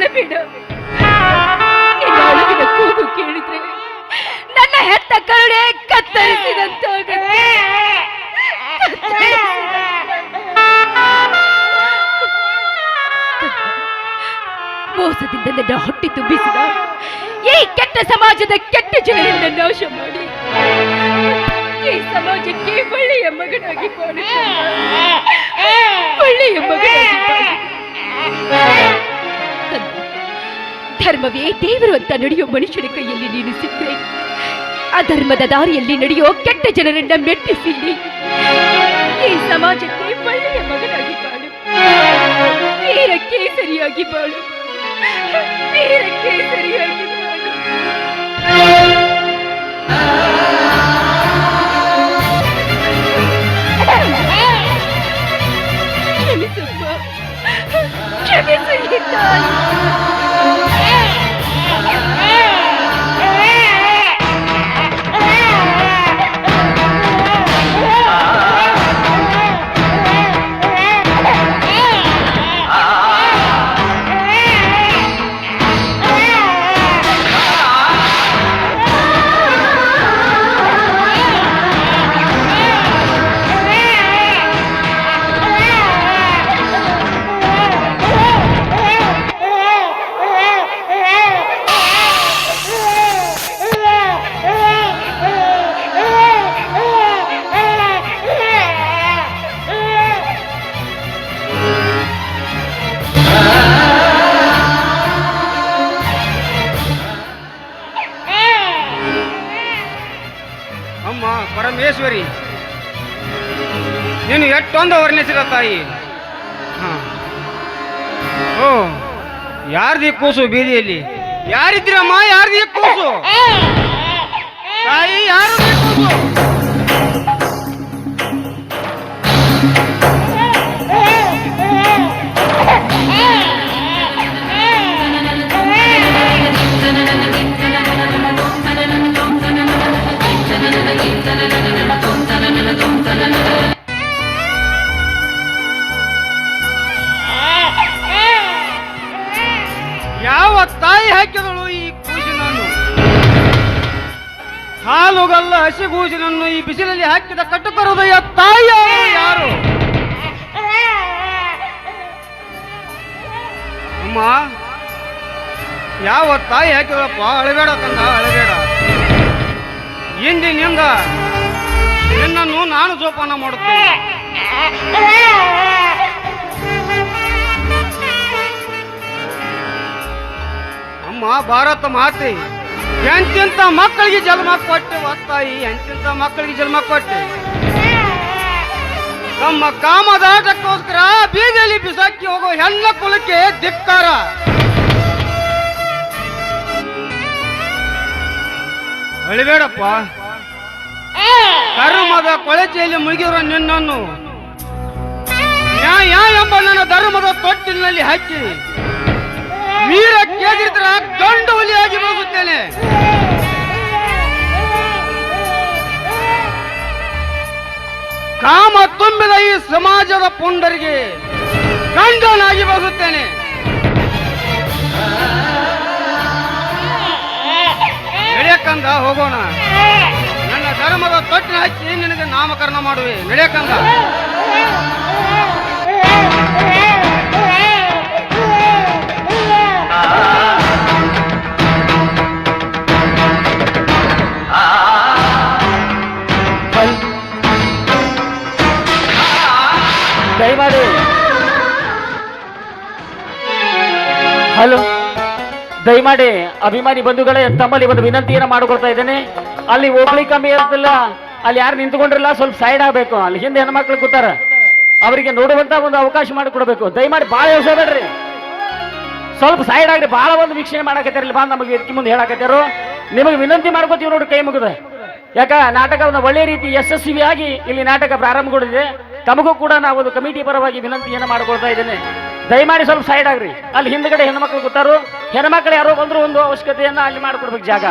ಅಳಬೇಡ ನಿನ್ನ ಅಳುವಿನ ಕೂಗು ಕೇಳಿದ್ರೆ ನನ್ನ ಹೆತ್ತ ಕರುಣೆ ಕತ್ತರಿಸಿದಂತಾಗುತ್ತೆ. ಮೋಸದಿಂದ ನನ್ನ ಹೊಟ್ಟೆ ತುಂಬಿಸಿದ ಈ ಕೆಟ್ಟ ಸಮಾಜದ ಕೆಟ್ಟ ಜನರಿಂದ ನಾಶ ಮಾಡಿ. ಈ ಸಮಾಜಕ್ಕೆ ಒಳ್ಳೆಯ ಮಗನಾಗಿ ಒಳ್ಳೆಯ ಮಗನಾಗಿ ಧರ್ಮವೇ ದೇವರು ಅಂತ ನಡೆಯೋ ಮನುಷ್ಯನ ಕೈಯಲ್ಲಿ ನೀನು ಸಿಕ್ಕರೆ ಅಧರ್ಮದ ದಾರಿಯಲ್ಲಿ ನಡೆಯೋ ಕೆಟ್ಟ ಜನರನ್ನ ಮೆಟ್ಟಿಸಿ ಈ ಸಮಾಜಕ್ಕೆ ಒಳ್ಳೆಯ ಮಗನಾಗಿ ಬಾಳು ವೀರಕ್ಕೆ ಸರಿಯಾಗಿ ಬಾಳು ವೀರಕ್ಕೆ ಸರಿಯಾಗಿ ಬಾಳು ಅಮ್ಮ ಪರಮೇಶ್ವರಿ ನೀನು ಎಷ್ಟೊಂದು ವರ್ಣಿಸಿದ ತಾಯಿ ಹಾ. ಓ ಯಾರ್ದಿ ಕೂಸು ಬೀದಿಯಲ್ಲಿ ಯಾರಿದ್ರಮ್ಮ ಯಾರ್ದಿ ಕೂಸು ತಾಯಿ ಯಾರು ಕೂಸು ಹಾಲುಗಲ್ಲ ಹಸಿಗೂಜಿನನ್ನು ಈ ಬಿಸಿಲಲ್ಲಿ ಹಾಕಿದ ಕಟ್ಟುಕರುದಯ ತಾಯಿ ಯಾರು? ಅಮ್ಮ, ಯಾವ ತಾಯಿ ಹಾಕಿದಪ್ಪ ಅಳಬೇಡ ಕಂದ, ಅಳಬೇಡ. ಇಂದಿನಿಂದ ನಿನ್ನನ್ನು ನಾನು ಜೋಪಾನ ಮಾಡುತ್ತೇನೆ. ಅಮ್ಮ, ಭಾರತ ಮಾತೆ. ಎಂತೆಂತ ಮಕ್ಕಳಿಗೆ ಜನ್ಮ ಕೊಟ್ಟೆ ಒತ್ತಾಯಿ, ಎಂತಿಂತ ಮಕ್ಕಳಿಗೆ ಜನ್ಮ ಕೊಟ್ಟೆ? ನಮ್ಮ ಕಾಮದಾಟಕ್ಕೋಸ್ಕರ ಬೀದಿಯಲ್ಲಿ ಬಿಸಾಕಿ ಹೋಗೋ ಹೆಣ್ಣ ಕುಲಕ್ಕೆ ಧಿಕ್ಕಾರ. ಅಳಿಬೇಡಪ್ಪ. ಧರ್ಮದ ಕೊಳಚೆಯಲ್ಲಿ ಮುಳುಗಿರೋ ನಿನ್ನನ್ನು ಯಾ ಎಂಬ ನನ್ನ ಧರ್ಮದ ತೊಟ್ಟಿನಲ್ಲಿ ಹಾಕಿ ವೀರ ಕೇದಿರಿದ್ರ ಗಂಡು ಹುಲಿಯಾಗಿ ಹೋಗುತ್ತೇನೆ ಕಾಮ ತುಂಬಿದ ಈ ಸಮಾಜದ ಪುಂಡರಿಗೆ ಗಂಡನಾಗಿ ಹೋಗುತ್ತೇನೆ ನಡೆಯಕ್ಕಂದ ಹೋಗೋಣ. ನನ್ನ ಧರ್ಮದ ತೊಟ್ಟಿನ ಹಚ್ಚಿ ನಿನಗೆ ನಾಮಕರಣ ಮಾಡುವೆ. ನಡೆಯಕ್ಕಂದ ಹಲೋ. ದಯಮಾಡಿ ಅಭಿಮಾನಿ ಬಂಧುಗಳೇ, ತಮ್ಮಲ್ಲಿ ಒಂದು ವಿನಂತಿಯನ್ನು ಮಾಡಿಕೊಡ್ತಾ ಇದ್ದೇನೆ. ಅಲ್ಲಿ ಹೋಗ್ಲಿ ಕಮ್ಮಿ ಇರ್ತಿಲ್ಲ ಅಲ್ಲಿ ಯಾರು ನಿಂತ್ಕೊಂಡಿರಲ್ಲ ಸ್ವಲ್ಪ ಸೈಡ್ ಆಗಬೇಕು. ಅಲ್ಲಿ ಹಿಂದೆ ಹೆಣ್ಮಕ್ಳು ಕೂತಾರ. ಅವರಿಗೆ ನೋಡುವಂತ ಒಂದು ಅವಕಾಶ ಮಾಡಿಕೊಡ್ಬೇಕು. ದಯಮಾಡಿ ಭಾಳ ಬೇಡ್ರಿ ಸ್ವಲ್ಪ ಸೈಡ್ ಆಗ್ರಿ ಭಾಳ ಒಂದು ವೀಕ್ಷಣೆ ಮಾಡಾಕತ್ತಾರ ಇಲ್ಲಿ ಬಾ, ನಮಗೆ ಇದಕ್ಕೆ ಮುಂದೆ ಹೇಳಕತ್ತಾರು ನಿಮಗೆ ವಿನಂತಿ ಮಾಡ್ಕೋತೀವಿ ನೋಡಿ ಕೈ ಮುಗಿದ. ಯಾಕ, ನಾಟಕವನ್ನು ಒಳ್ಳೆ ರೀತಿ ಯಶಸ್ವಿಯಾಗಿ ಇಲ್ಲಿ ನಾಟಕ ಪ್ರಾರಂಭಗೊಂಡಿದೆ. ತಮಗೂ ಕೂಡ ನಾವು ಒಂದು ಕಮಿಟಿ ಪರವಾಗಿ ವಿನಂತಿಯನ್ನು ಮಾಡಿಕೊಳ್ತಾ ಇದ್ದೇನೆ. ದಯಮಾಡಿ ಸ್ವಲ್ಪ ಸೈಡ್ ಆಗ್ರಿ. ಅಲ್ಲಿ ಹಿಂದ್ಗಡೆ ಹೆಣ್ಮಕ್ಳು ಕೂತಾರು. ಹೆಣ್ಮಕ್ಳು ಯಾರೋ ಬಂದ್ರು ಒಂದು ಅವಶ್ಯಕತೆಯನ್ನ ಅಲ್ಲಿ ಮಾಡ್ಕೊಡ್ಬೇಕು ಜಾಗ.